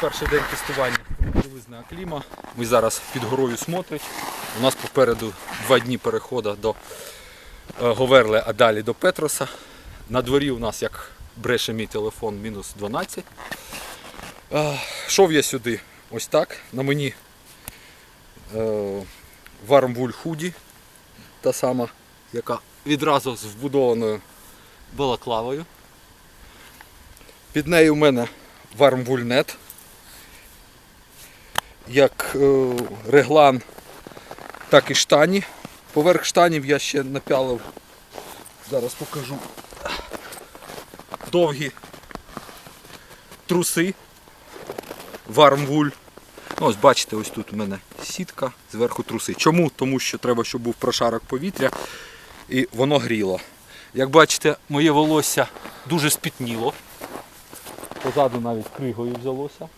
перший день тестування білизни Акліма. Ми зараз під горою Смотрич. У нас попереду два дні переходу до е, Говерли, а далі до Петроса. На дворі у нас, як бреше мій телефон, мінус 12. Е, Шов я сюди ось так. На мені е, Warmwool худі, та сама, яка відразу з вбудованою балаклавою. Під нею у мене Warmwool.net. Як е, реглан, так і штані. Поверх штанів я ще напялив, зараз покажу, довгі труси. Warmwool. Ну, ось бачите, ось тут у мене сітка, зверху труси. Чому? Тому що треба, щоб був прошарок повітря і воно гріло. Як бачите, моє волосся дуже спітніло. Позаду навіть кригою взялося.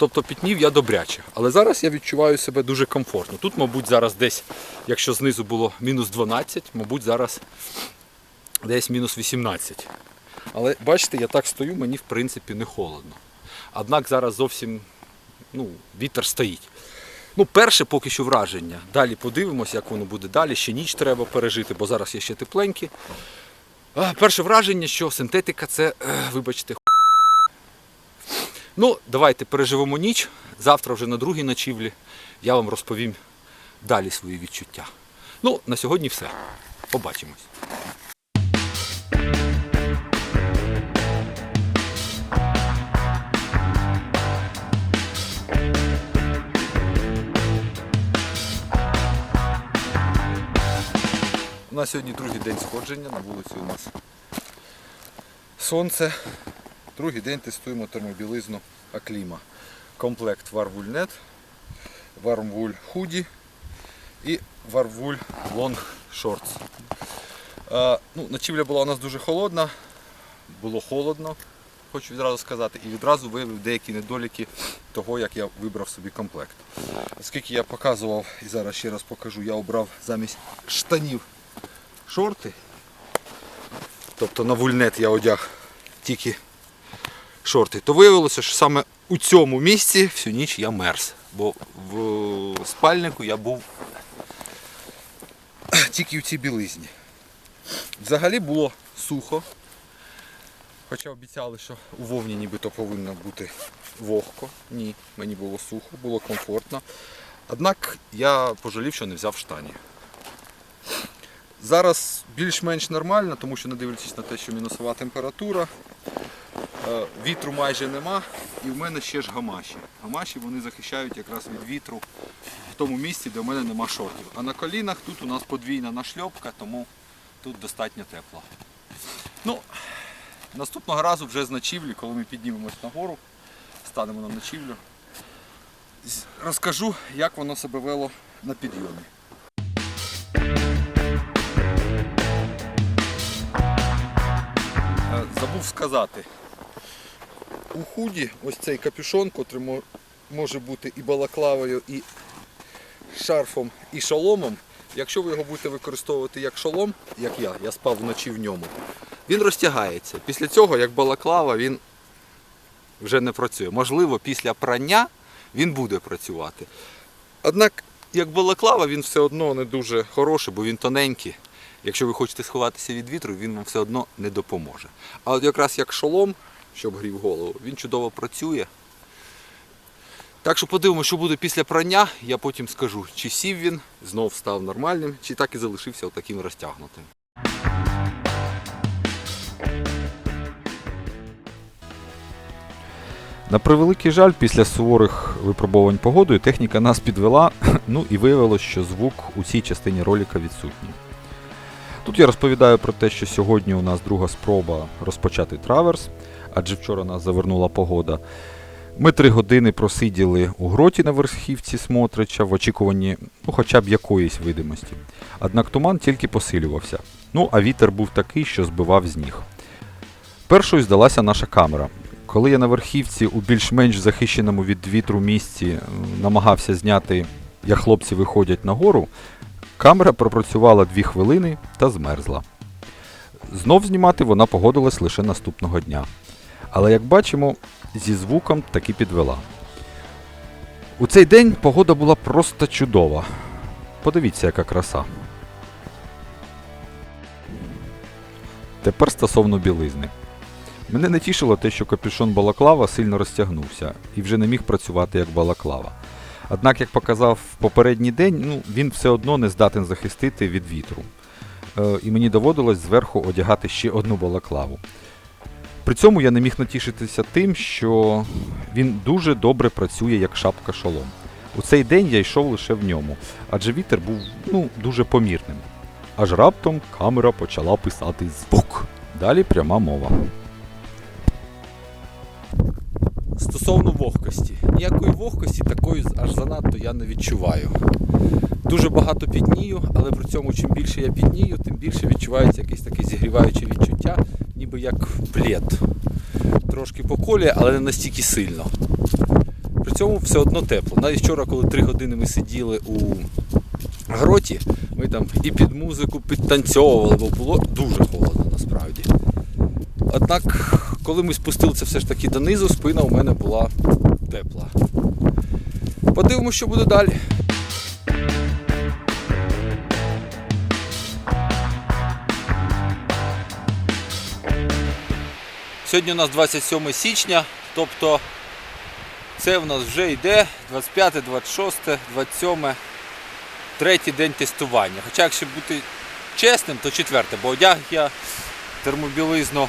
Тобто пітнів я добряче. Але зараз я відчуваю себе дуже комфортно. Тут, мабуть, зараз десь, якщо знизу було мінус 12, мабуть, зараз десь мінус 18. Але бачите, я так стою, мені в принципі не холодно. Однак зараз зовсім ну, вітер стоїть. Ну, перше поки що враження. Далі подивимося, як воно буде далі. Ще ніч треба пережити, бо зараз є ще тепленькі. Перше враження, що синтетика це, е, вибачте. Ну, давайте переживемо ніч. Завтра вже на другій ночівлі я вам розповім далі свої відчуття. Ну, на сьогодні все. Побачимось. У нас сьогодні другий день сходження, на вулиці у нас сонце. Другий день тестуємо термобілизну Акліма. Комплект Warwool.net, Warmwool Hoodie і Shorts. Е, ну, ночівля була у нас дуже холодна, було холодно, хочу відразу сказати, і відразу виявив деякі недоліки того, як я вибрав собі комплект. Оскільки я показував і зараз ще раз покажу, я обрав замість штанів шорти. Тобто на вульнет я одяг тільки шорти, то виявилося, що саме у цьому місці всю ніч я мерз. Бо в спальнику я був тільки в цій білизні. Взагалі було сухо. Хоча обіцяли, що у вовні нібито повинно бути вогко. Ні, мені було сухо, було комфортно. Однак я пожалів, що не взяв штані. Зараз більш-менш нормально, тому що не дивлячись на те, що мінусова температура, е, вітру майже нема, і в мене ще ж гамаші. Гамаші вони захищають якраз від вітру в тому місці, де в мене нема шортів. А на колінах тут у нас подвійна нашльопка, тому тут достатньо тепло. Ну, наступного разу вже з ночівлі, коли ми піднімемось нагору, станемо на ночівлю, розкажу, як воно себе вело на підйомі. Забув сказати. У худі ось цей капюшон, котрий може бути і балаклавою, і шарфом, і шоломом. Якщо ви його будете використовувати як шолом, як я, я спав вночі в ньому, він розтягається. Після цього, як балаклава, він вже не працює. Можливо, після прання він буде працювати. Однак, як балаклава, він все одно не дуже хороший, бо він тоненький. Якщо ви хочете сховатися від вітру, він вам все одно не допоможе. А от якраз як шолом, щоб грів голову, він чудово працює. Так що подивимося, що буде після прання, я потім скажу, чи сів він, знов став нормальним, чи так і залишився таким розтягнутим. На превеликий жаль, після суворих випробувань погодою техніка нас підвела, ну і виявилось, що звук у цій частині ролика відсутній. Тут я розповідаю про те, що сьогодні у нас друга спроба розпочати траверс, адже вчора нас завернула погода. Ми три години просиділи у гроті на верхівці Смотрича в очікуванні ну, хоча б якоїсь видимості. Однак туман тільки посилювався. Ну а вітер був такий, що збивав з ніг. Першою здалася наша камера. Коли я на верхівці у більш-менш захищеному від вітру місці намагався зняти, як хлопці виходять нагору, камера пропрацювала дві хвилини та змерзла. Знов знімати вона погодилась лише наступного дня. Але як бачимо, зі звуком таки підвела. У цей день погода була просто чудова. Подивіться, яка краса. Тепер стосовно білизни. Мене не тішило те, що капюшон балаклава сильно розтягнувся і вже не міг працювати як балаклава. Однак, як показав попередній день, ну, він все одно не здатен захистити від вітру. Е, і мені доводилось зверху одягати ще одну балаклаву. При цьому я не міг натішитися тим, що він дуже добре працює як шапка шолом. У цей день я йшов лише в ньому, адже вітер був ну, дуже помірним. Аж раптом камера почала писати звук. Далі пряма мова. Стосовно вогкості. Ніякої вогкості такої аж занадто я не відчуваю. Дуже багато піднію, але при цьому чим більше я піднію, тим більше відчувається якесь таке зігріваюче відчуття, ніби як плед. Трошки поколює, але не настільки сильно. При цьому все одно тепло. Навіть вчора, коли три години ми сиділи у гроті, ми там і під музику підтанцьовували, бо було дуже холодно насправді. Однак, коли ми спустилися все ж таки донизу, спина у мене була тепла. Подивимося, що буде далі. Сьогодні у нас 27 січня, тобто це в нас вже йде 25, 26, 27, третій день тестування. Хоча, якщо бути чесним, то четверте, бо одяг я термобілизну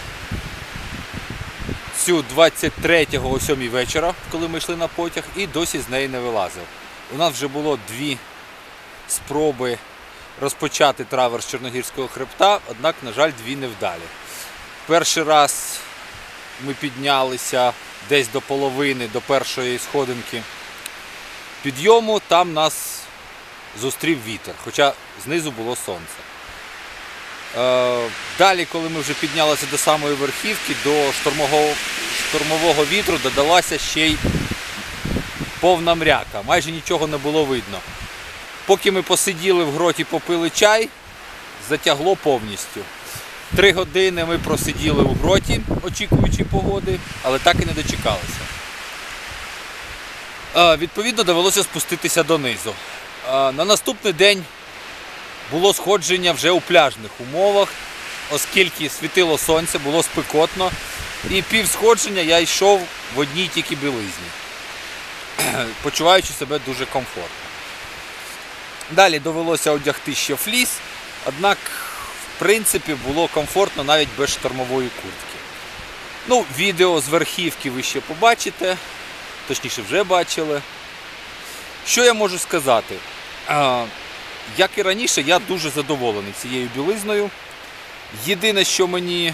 цю 23-го о 7 вечора, коли ми йшли на потяг, і досі з неї не вилазив. У нас вже було дві спроби розпочати траверс Чорногірського хребта, однак, на жаль, дві невдалі. Перший раз ми піднялися десь до половини, до першої сходинки підйому, там нас зустрів вітер, хоча знизу було сонце. Е, Далі, коли ми вже піднялися до самої верхівки, до штормового, штормового вітру додалася ще й повна мряка. Майже нічого не було видно. Поки ми посиділи в гроті, попили чай, затягло повністю. Три години ми просиділи у гроті, очікуючи погоди, але так і не дочекалися. Е, Відповідно, довелося спуститися донизу. Е, На наступний день було сходження вже у пляжних умовах, оскільки світило сонце, було спекотно. І пів сходження я йшов в одній тільки білизні, почуваючи себе дуже комфортно. Далі довелося одягти ще фліс, однак, в принципі, було комфортно навіть без штормової куртки. Ну, відео з верхівки ви ще побачите, точніше вже бачили. Що я можу сказати? Як і раніше, я дуже задоволений цією білизною. Єдине, що мені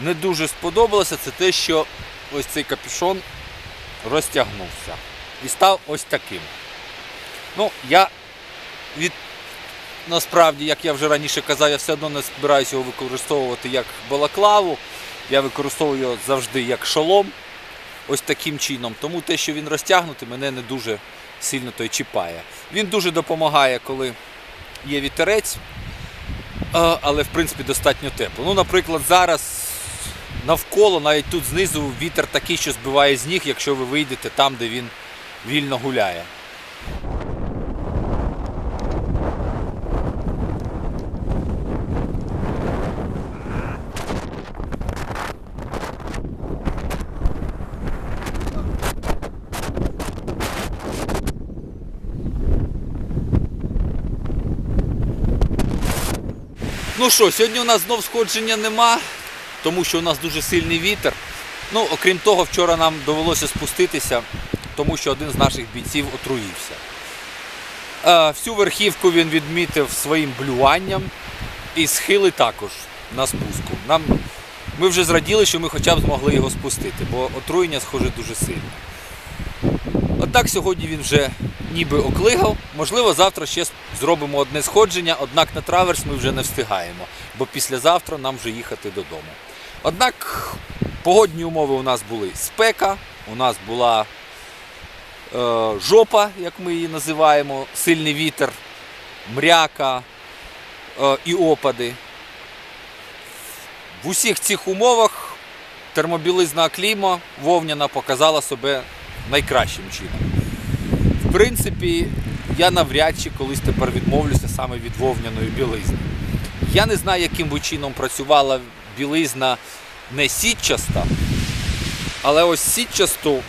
не дуже сподобалося, це те, що ось цей капюшон розтягнувся і став ось таким. Ну, я від насправді, як я вже раніше казав, я все одно не збираюся його використовувати як балаклаву. Я використовую його завжди як шолом. Ось таким чином. Тому те, що він розтягнутий, мене не дуже сильно той чіпає. Він дуже допомагає, коли є вітерець, але в принципі достатньо тепло. Ну, наприклад, зараз навколо, навіть тут знизу, вітер такий, що збиває з ніг, якщо ви вийдете там, де він вільно гуляє. Ну що, сьогодні у нас знов сходження нема, тому що у нас дуже сильний вітер. Ну, окрім того, вчора нам довелося спуститися, тому що один з наших бійців отруївся. Е, всю верхівку він відмітив своїм блюванням і схили також на спуску. Нам, ми вже зраділи, що ми хоча б змогли його спустити, бо отруєння схоже дуже сильно. Отак сьогодні він вже ніби оклигав. Можливо, завтра ще зробимо одне сходження, однак на траверс ми вже не встигаємо, бо післязавтра нам вже їхати додому. Однак погодні умови у нас були спека, у нас була е, жопа, як ми її називаємо, сильний вітер, мряка е, і опади. В усіх цих умовах термобілизна Аклімо вовняна показала себе найкращим чином. В принципі, я навряд чи колись тепер відмовлюся саме від вовняної білизни. Я не знаю, яким би чином працювала білизна не сітчаста, але ось сітчасту,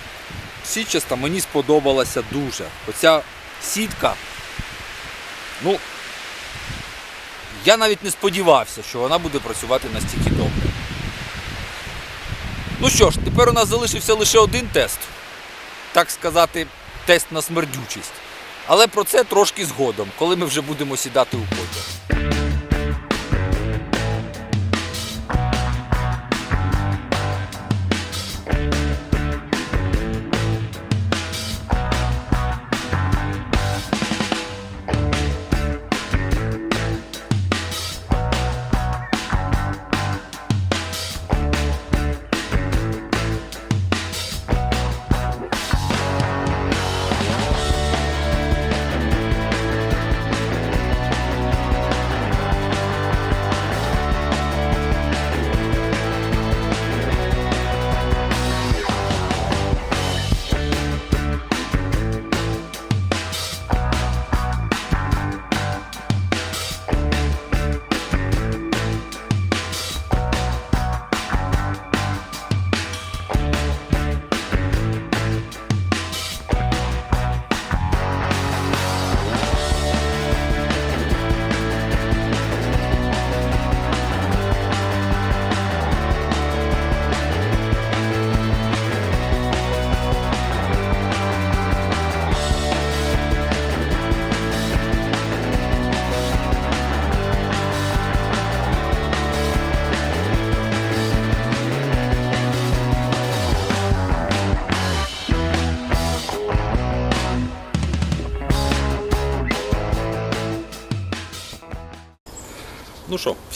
сітчаста мені сподобалася дуже. Оця сітка, ну, я навіть не сподівався, що вона буде працювати настільки добре. Ну що ж, тепер у нас залишився лише один тест. Так сказати, тест на смердючість. Але про це трошки згодом, коли ми вже будемо сідати у потяг.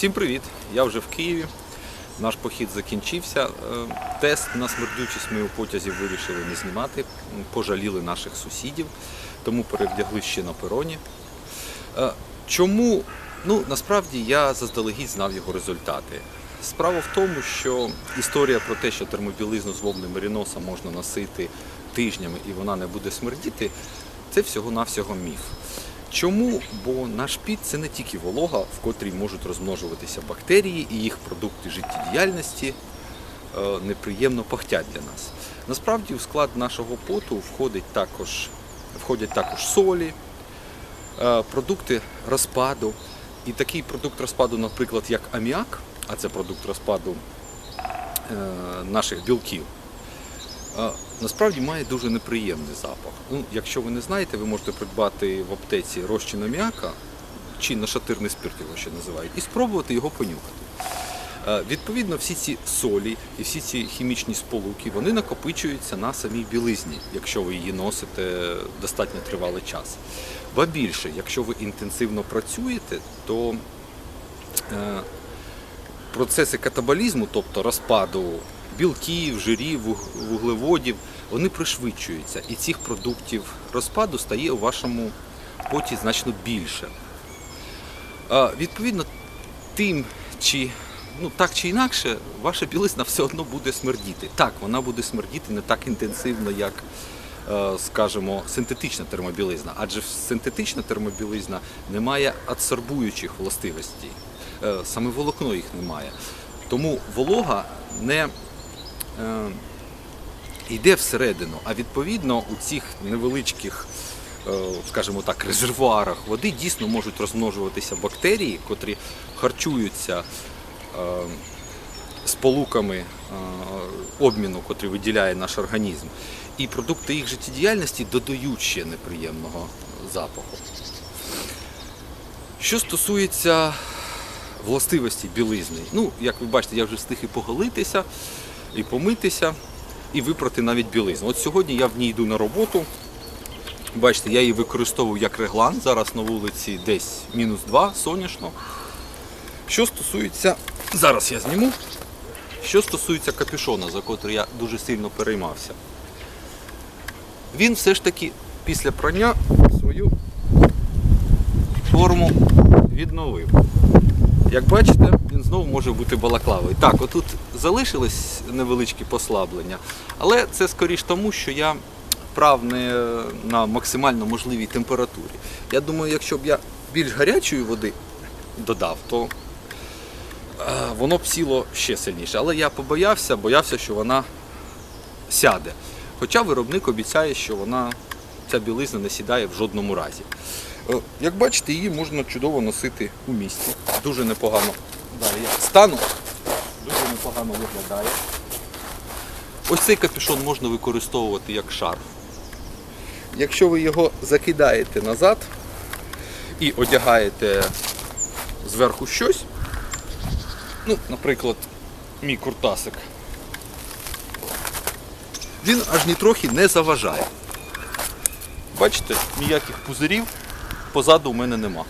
Всім привіт! Я вже в Києві. Наш похід закінчився. Е, Тест на смердючість ми у потязі вирішили не знімати. Пожаліли наших сусідів, тому перевдягли ще на пероні. Е, Чому? Ну, насправді я заздалегідь знав його результати. Справа в тому, що історія про те, що термобілизну з вовним меріноса можна носити тижнями і вона не буде смердіти, це всього-навсього міф. Чому? Бо наш піт це не тільки волога, в котрій можуть розмножуватися бактерії і їх продукти життєдіяльності е, неприємно пахтять для нас. Насправді в склад нашого поту входить також, входять також солі, е, продукти розпаду. І такий продукт розпаду, наприклад, як аміак, а це продукт розпаду е, наших білків, насправді має дуже неприємний запах. Ну, якщо ви не знаєте, ви можете придбати в аптеці розчин аміака, чи нашатирний спирт його ще називають, і спробувати його понюхати. Відповідно, всі ці солі і всі ці хімічні сполуки вони накопичуються на самій білизні, якщо ви її носите достатньо тривалий час. Ба більше, якщо ви інтенсивно працюєте, то е, процеси катаболізму, тобто розпаду білків, жирів, вуглеводів, вони пришвидшуються. І цих продуктів розпаду стає у вашому поті значно більше. Відповідно, тим чи ну так чи інакше, ваша білизна все одно буде смердіти. Так, вона буде смердіти не так інтенсивно, як, е, скажімо, синтетична термобілизна. Адже синтетична термобілизна не має адсорбуючих властивостей. Е, Саме волокно їх немає. Тому волога не йде всередину, а відповідно у цих невеличких е, скажімо так, резервуарах води дійсно можуть розмножуватися бактерії, котрі харчуються е, сполуками е, обміну, котрий виділяє наш організм. І продукти їх життєдіяльності додають ще неприємного запаху. Що стосується властивості білизни, ну, як ви бачите, я вже встиг і поголитися, і помитися, і випрати навіть білизну. От сьогодні я в ній йду на роботу. Бачите, я її використовую як реглан. Зараз на вулиці десь мінус 2, сонячно. Що стосується, зараз я зніму. Що стосується капюшона, за котрий я дуже сильно переймався. Він все ж таки після прання свою форму відновив. Як бачите, він знову може бути балаклавою. Так, отут залишилось невеличкі послаблення, але це скоріш тому, що я прав не на максимально можливій температурі. Я думаю, якщо б я більш гарячої води додав, то е, воно б сіло ще сильніше. Але я побоявся, боявся, що вона сяде. Хоча виробник обіцяє, що вона ця білизна не сідає в жодному разі. Е, Як бачите, її можна чудово носити у місті. Дуже непогано. Далі я стану. Дуже непогано виглядає. Ось цей капюшон можна використовувати як шарф. Якщо ви його закидаєте назад і одягаєте зверху щось, ну, наприклад, мій куртасик, він аж нітрохи не заважає. Бачите, ніяких пузирів позаду у мене нема.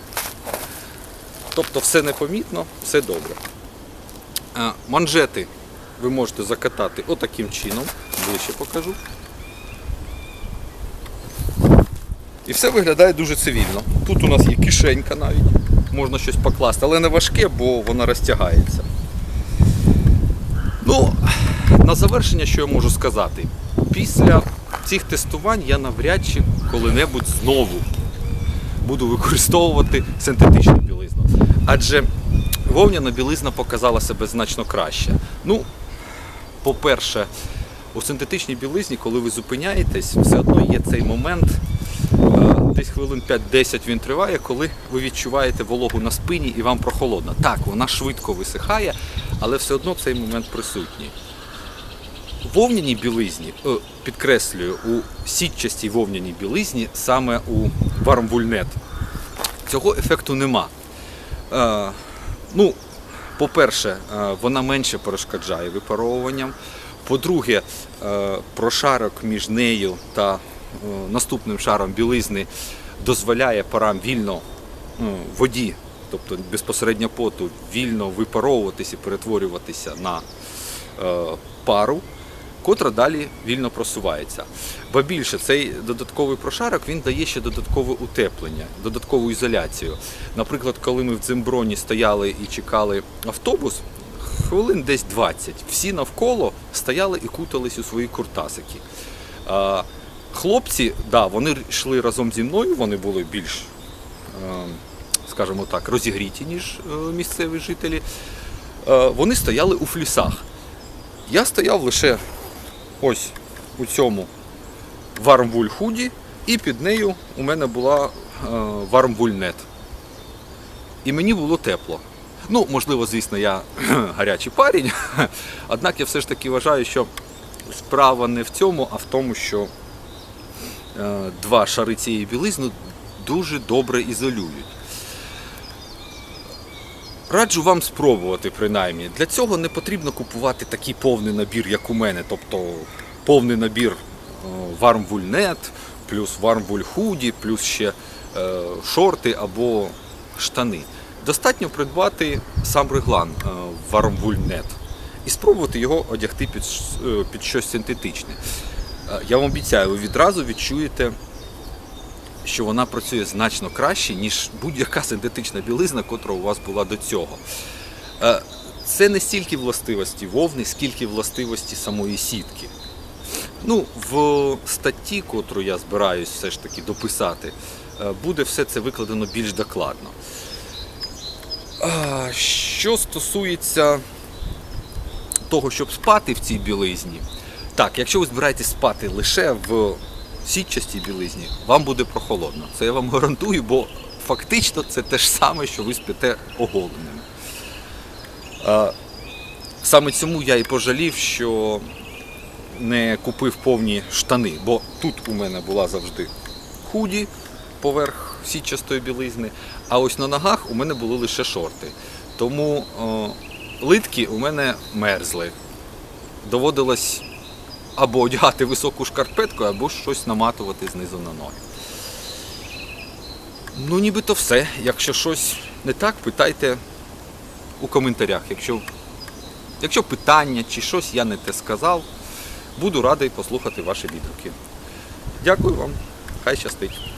Тобто все непомітно, все добре. Е, Манжети ви можете закатати отаким чином, ближче покажу. І все виглядає дуже цивільно. Тут у нас є кишенька навіть, можна щось покласти, але не важке, бо вона розтягається. Ну, на завершення, що я можу сказати? Після цих тестувань я навряд чи коли-небудь знову буду використовувати синтетичну білизну. Адже вовняна білизна показала себе значно краще. Ну, по-перше, у синтетичній білизні, коли ви зупиняєтесь, все одно є цей момент, е, десь хвилин 5-10 він триває, коли ви відчуваєте вологу на спині і вам прохолодно. Так, вона швидко висихає, але все одно цей момент присутній. Вовняній білизні, е, підкреслюю, у сітчастій вовняній білизні, саме у вармвульнет, цього ефекту нема. Е, ну, по-перше, е, вона менше перешкоджає випаровуванням. По-друге, прошарок між нею та наступним шаром білизни дозволяє парам вільно ну, воді, тобто безпосередньо поту, вільно випаровуватися і перетворюватися на пару, котра далі вільно просувається. Ба більше, цей додатковий прошарок він дає ще додаткове утеплення, додаткову ізоляцію. Наприклад, коли ми в Дземброні стояли і чекали автобус, хвилин десь 20, всі навколо стояли і кутались у свої куртасики. Хлопці, да, вони йшли разом зі мною, вони були більш, е, скажімо так, розігріті, ніж е, місцеві жителі. Е, Вони стояли у флісах. Я стояв лише ось у цьому вармвуль худі, і під нею у мене була вармвульнет. І мені було тепло. Ну, можливо, звісно, я гарячий парень, однак я все ж таки вважаю, що справа не в цьому, а в тому, що е, два шари цієї білизни дуже добре ізолюють. Раджу вам спробувати принаймні. Для цього не потрібно купувати такий повний набір, як у мене, тобто повний набір вармвульнет, плюс вармвуль худі, плюс ще е, шорти або штани. Достатньо придбати сам реглан вармвульнет і спробувати його одягти під, е, під щось синтетичне. Е, Я вам обіцяю, ви відразу відчуєте що вона працює значно краще, ніж будь-яка синтетична білизна, котра у вас була до цього. Е, Це не стільки властивості вовни, скільки властивості самої сітки. Ну, в статті, котру я збираюсь все ж таки дописати, е, буде все це викладено більш докладно. Що стосується того, щоб спати в цій білизні, так, якщо ви збираєтесь спати лише в сітчастій білизні, вам буде прохолодно. Це я вам гарантую, бо фактично це те ж саме, що ви спите оголеними. Саме цьому я і пожалів, що не купив повні штани, бо тут у мене була завжди худі поверх сітчастої білизни, а ось на ногах у мене були лише шорти. Тому о, литки у мене мерзли. Доводилось або одягати високу шкарпетку, або щось наматувати знизу на ноги. Ну, нібито все. Якщо щось не так, питайте у коментарях. Якщо, якщо питання чи щось я не те сказав, буду радий послухати ваші відгуки. Дякую вам, хай щастить.